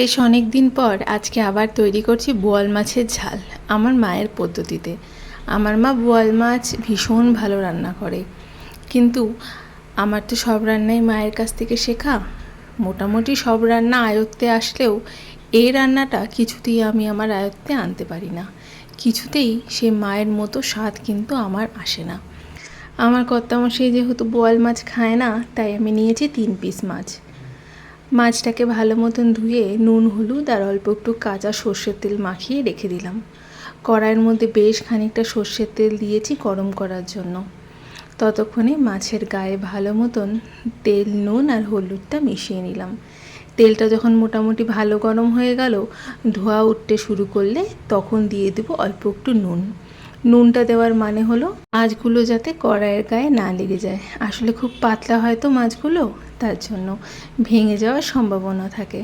বেশ অনেক দিন পর আজকে আবার তৈরি করছি বোয়াল মাছের ঝাল, আমার মায়ের পদ্ধতিতে। আমার মা বোয়াল মাছ ভীষণ ভালো রান্না করে। কিন্তু আমার তো সব রান্নাই মায়ের কাছ থেকে শেখা। মোটামুটি সব রান্না আয়ত্তে আসলেও এই রান্নাটা কিছুতেই আমি আমার আয়ত্তে আনতে পারি না। কিছুতেই সে মায়ের মতো স্বাদ কিন্তু আমার আসে না। আমার কর্তামশাই যেহেতু বোয়াল মাছ খায় না, তাই আমি নিয়েছি তিন পিস মাছ। মাছটাকে ভালো মতন ধুয়ে নুন, হলুদ আর অল্প একটু কাঁচা সর্ষের তেল মাখিয়ে রেখে দিলাম। কড়াইয়ের মধ্যে বেশ খানিকটা সর্ষের তেল দিয়েছি গরম করার জন্য। ততক্ষণে মাছের গায়ে ভালো মতন তেল, নুন আর হলুদটা মিশিয়ে নিলাম। তেলটা যখন মোটামুটি ভালো গরম হয়ে গেল, ধোয়া উঠতে শুরু করলে তখন দিয়ে দেবো অল্প একটু নুন। নুনটা দেওয়ার মানে হলো, মাছগুলো যাতে কড়াইয়ের গায়ে না লেগে যায়। আসলে খুব পাতলা হয় তো মাছগুলো? তার জন্য ভেঙে যাওয়ার সম্ভাবনা থাকে।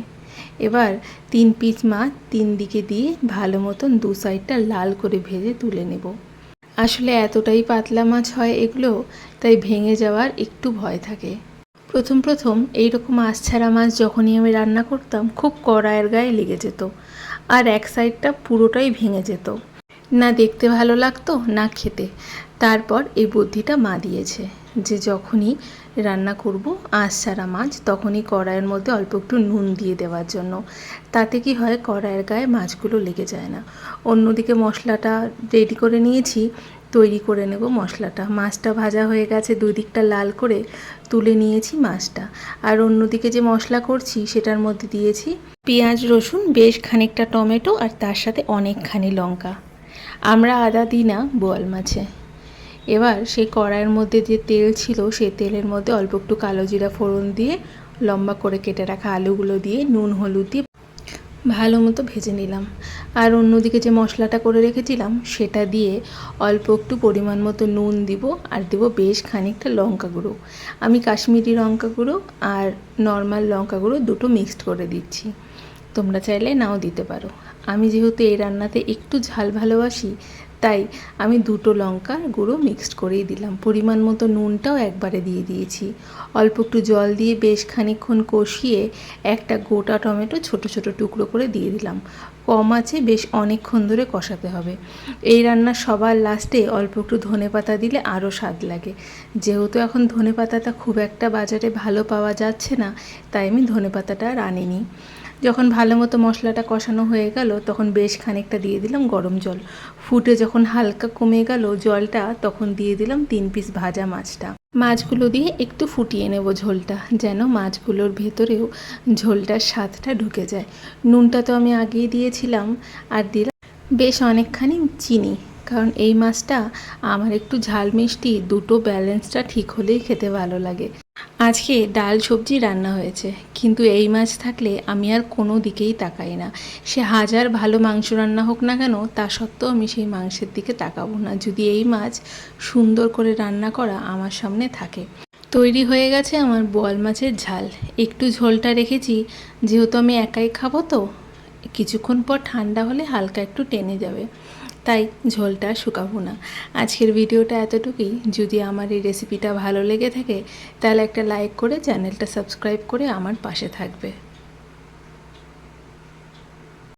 এবার তিন পিস মাছ তিন দিকে দিয়ে ভালো মতন দু সাইডটা লাল করে ভেজে তুলে নেব। আসলে এতটাই পাতলা মাছ হয় এগুলো, তাই ভেঙে যাওয়ার একটু ভয় থাকে। প্রথম প্রথম এই রকম ছাড়া মাছ যখনই আমি রান্না করতাম, খুব কড়াইয়ের গায়ে লেগে যেত। আর এক সাইডটা পুরোটাই ভেঙে যেত। না দেখতে ভালো লাগতো, না খেতে। তারপর এই বুদ্ধিটা মা দিয়েছে। যে যখনই রান্না করব আঁশ ছাড়া মাছ, তখনই কড়াইয়ের মধ্যে অল্প একটু নুন দিয়ে দেওয়ার জন্য। তাতে কি হয়, কড়াইয়ের গায়ে মাছগুলো লেগে যায় না। অন্যদিকে মশলাটা রেডি করে নিয়েছি, তৈরি করে নেব মশলাটা। মাছটা ভাজা হয়ে গেছে, দুই দিকটা লাল করে তুলে নিয়েছি মাছটা। আর অন্যদিকে যে মশলা করছি, সেটার মধ্যে দিয়েছি পেঁয়াজ, রসুন, বেশ খানিকটা টমেটো আর তার সাথে অনেকখানি লঙ্কা। আমরা আদা দিই না বোয়াল মাছে। এবার সেই কড়াইয়ের মধ্যে যে তেল ছিল, সেই তেলের মধ্যে অল্প একটু কালো জিরা ফোড়ন দিয়ে লম্বা করে কেটে রাখা আলুগুলো দিয়ে নুন, হলুদ দিয়ে ভালো মতো ভেজে নিলাম। আর অন্যদিকে যে মশলাটা করে রেখেছিলাম, সেটা দিয়ে অল্প একটু পরিমাণ মতো নুন দিব আর দেব বেশ খানিকটা লঙ্কা গুঁড়ো। আমি কাশ্মীরি লঙ্কা গুঁড়ো আর নর্মাল লঙ্কা গুঁড়ো দুটো মিক্সড করে দিচ্ছি। তোমরা চাইলে নাও দিতে পারো। আমি যেহেতু এই রান্নাতে একটু ঝাল ভালোবাসি তাই আমি দুটো লঙ্কার গুঁড়ো মিক্সড করেই দিলাম। পরিমাণ মতো নুনটাও একবারে দিয়ে দিয়েছি। অল্প একটু জল দিয়ে বেশ খানিকক্ষণ কষিয়ে একটা গোটা টমেটো ছোট ছোট টুকরো করে দিয়ে দিলাম। কম আছে, বেশ অনেকক্ষণ ধরে কষাতে হবে। এই রান্না সবার লাস্টে অল্প একটু ধনে পাতা দিলে আরও স্বাদ লাগে। যেহেতু এখন ধনে পাতাটা খুব একটা বাজারে ভালো পাওয়া যাচ্ছে না, তাই আমি ধনে পাতাটা আর আনিনি। যখন ভালো মতো মশলাটা কষানো হয়ে গেল, তখন বেশ খানিকটা দিয়ে দিলাম গরম জল। ফুটে যখন হালকা কমে গেল জলটা, তখন দিয়ে দিলাম তিন পিস ভাজা মাছটা। মাছগুলো দিয়ে একটু ফুটিয়ে নেব ঝোলটা, যেন মাছগুলোর ভেতরেও ঝোলটার স্বাদটা ঢুকে যায়। নুনটা তো আমি আগেই দিয়েছিলাম আর দিলাম বেশ অনেকখানি চিনি, কারণ এই মাছটা আমার একটু ঝাল মিষ্টি, দুটো ব্যালেন্সটা ঠিক হলেই খেতে ভালো লাগে। আজকে ডাল সবজি রান্না হয়েছে, কিন্তু এই মাছ থাকলে আমি আর কোনো দিকেই তাকাই না। সে হাজার ভালো মাংস রান্না হোক না কেন, তা সত্ত্বেও আমি সেই মাংসের দিকে তাকাবো না। যদি এই মাছ সুন্দর করে রান্না করা আমার সামনে থাকে। তৈরি হয়ে গেছে আমার বোয়াল মাছের ঝাল। একটু ঝোলটা রেখেছি, যেহেতু আমি একাই খাব তো, কিছুক্ষণ পর ঠান্ডা হলে হালকা একটু টেনে যাবে। তাই ঝোলটা শুকাবো না। আজকের ভিডিওটা এতটুকুই। যদি আমার এই রেসিপিটা ভালো লেগে থাকে, তাহলে একটা লাইক করে চ্যানেলটা সাবস্ক্রাইব করে আমার পাশে থাকবে।